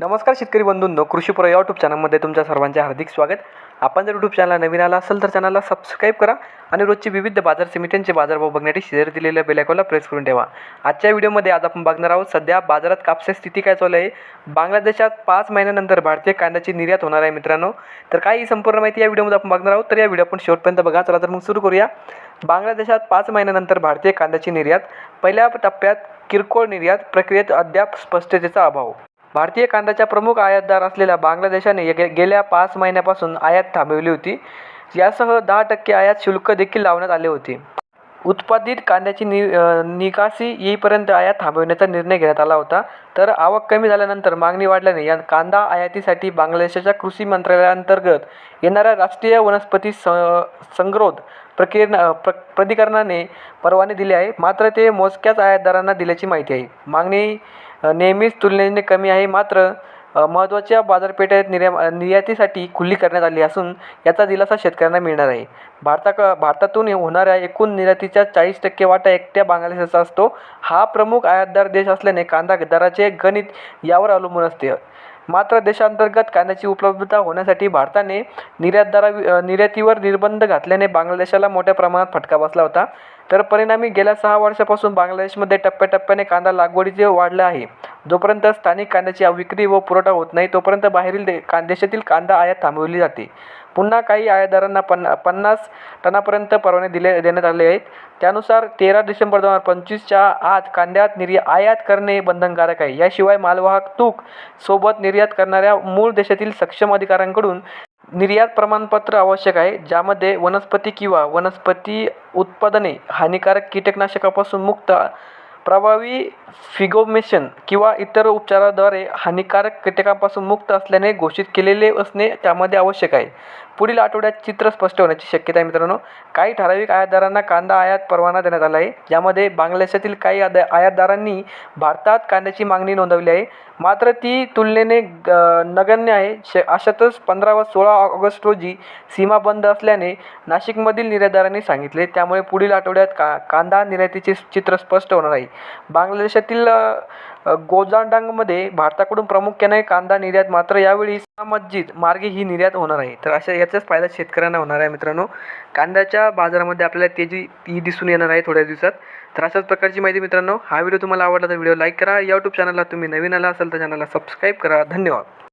नमस्कार शेतकरी बंधूंनो कृषीपुरा या यूट्यूब चॅनलमध्ये तुमच्या सर्वांचे हार्दिक स्वागत. आपण जर यूट्यूब चॅनलला नवीन आला असेल तर चॅनलला सबस्क्राईब करा आणि रोजची विविध बाजार समित्यांचे बाजारभाव बघण्यासाठी शेअर दिलेल्या बेलायकॉनला प्रेस करून ठेवा. आजच्या व्हिडिओमध्ये आज आपण बघणार आहोत सध्या बाजारात कापसाची स्थिती काय चालू आहे. बांगलादेशात पाच महिन्यानंतर भारतीय कांद्याची निर्यात होणार आहे मित्रांनो. तर काय ही संपूर्ण माहिती या व्हिडिओमध्ये आपण बघणार आहोत. तर या व्हिडिओ आपण शेवटपर्यंत बघा. चला तर मग सुरू करूया. बांगलादेशात पाच महिन्यानंतर भारतीय कांद्याची निर्यात. पहिल्या टप्प्यात किरकोळ निर्यात प्रक्रियेत अद्याप स्पष्टतेचा अभाव. भारतीय कांद्याचा प्रमुख आयातदार असलेल्या बांगलादेशाने गे गेल्या पाच महिन्यापासून आयात थांबवली होती. यासह दहा टक्के आयात शुल्क देखील लावण्यात आले होते. उत्पादित कांद्याची नि निकासी येईपर्यंत आयात थांबवण्याचा निर्णय घेण्यात आला होता. तर आवक कमी झाल्यानंतर मागणी वाढल्याने या कांदा आयातीसाठी बांगलादेशाच्या कृषी मंत्रालयाअंतर्गत येणाऱ्या राष्ट्रीय वनस्पती स संग्रोध प्रकिरण प्र प्राधिकरणाने परवाने दिले आहे. मात्र ते मोजक्याच आयातदारांना दिल्याची माहिती आहे. मागणी नेहमीच तुलनेने कमी आहे. मात्र महत्त्वाच्या बाजारपेठेत निर्या निर्यातीसाठी खुली करण्यात आली असून याचा दिलासा शेतकऱ्यांना मिळणार आहे. भारताक भारतातून होणाऱ्या एकूण निर्यातीच्या चाळीस टक्के वाटा एकट्या बांगलादेशाचा असतो. हा प्रमुख आयातदार देश असल्याने कांदा दराचे गणित यावर अवलंबून असते. मात्र देशांतर्गत कांद्याची उपलब्धता होण्यासाठी भारताने निर्यातदारा निर्यातीवर निर्बंध घातल्याने बांगलादेशाला मोठ्या प्रमाणात फटका बसला होता. तर परिणामी गेल्या सहा वर्षापासून बांगलादेशमध्ये टप्प्याटप्प्याने कांदा लागवडीचे वाढलं आहे. जोपर्यंत स्थानिक कांद्याची विक्री व पुरवठा होत नाही तोपर्यंत बाहेरील दे कां देशातील कांदा आयात थांबवली जाते. पुन्हा काही आयातदारांना पन्ना पन्नास टनापर्यंत परवाने दिले देण्यात आले आहेत. त्यानुसार तेरा डिसेंबर दोन हजार पंचवीसच्या आत कांद्यात निर्या आयात करणे बंधनकारक आहे. याशिवाय मालवाहतूक सोबत निर्यात करणाऱ्या मूळ देशातील सक्षम अधिकाऱ्यांकडून निर्यात प्रमाणपत्र आवश्यक आहे ज्यामध्ये वनस्पती किंवा वनस्पती उत्पादने हानिकारक कीटकनाशकांपासून मुक्त प्रभावी फिगोमेशन किंवा इतर उपचाराद्वारे हानिकारक कीटकांपासून मुक्त असल्याने घोषित केलेले असणे त्यामध्ये आवश्यक आहे. पुढील आठवड्यात चित्र स्पष्ट होण्याची शक्यता आहे मित्रांनो. काही ठराविक आयातदारांना कांदा आयात परवाना देण्यात आला आहे. ज्यामध्ये बांगलादेशातील काही आद आयातदारांनी भारतात कांद्याची मागणी नोंदवली आहे. मात्र ती तुलनेने ग- नगण्य आहे. श अशातच पंधरा व सोळा ऑगस्ट रोजी सीमा बंद असल्याने नाशिकमधील निर्यातदारांनी सांगितले. त्यामुळे पुढील आठवड्यात का कांदा निर्यातीचे चित्र स्पष्ट होणार आहे. बांगलादेशातील गोजांडांगमध्ये भारताकडून प्रामुख्याने कांदा निर्यात मात्र यावेळी मस्जिद मार्गे ही निर्यात होणार आहे. तर अशा याचाच फायदा शेतकऱ्यांना होणार आहे मित्रांनो. कांद्याच्या बाजारामध्ये आपल्याला तेजी ही दिसून येणार आहे थोड्या दिवसात. तर अशाच प्रकारची माहिती मित्रांनो हा व्हिडिओ तुम्हाला आवडला तर व्हिडिओ लाईक करा. यूट्यूब चॅनलला तुम्ही नवीन आला असाल तर चॅनलला सबस्क्राईब करा. धन्यवाद.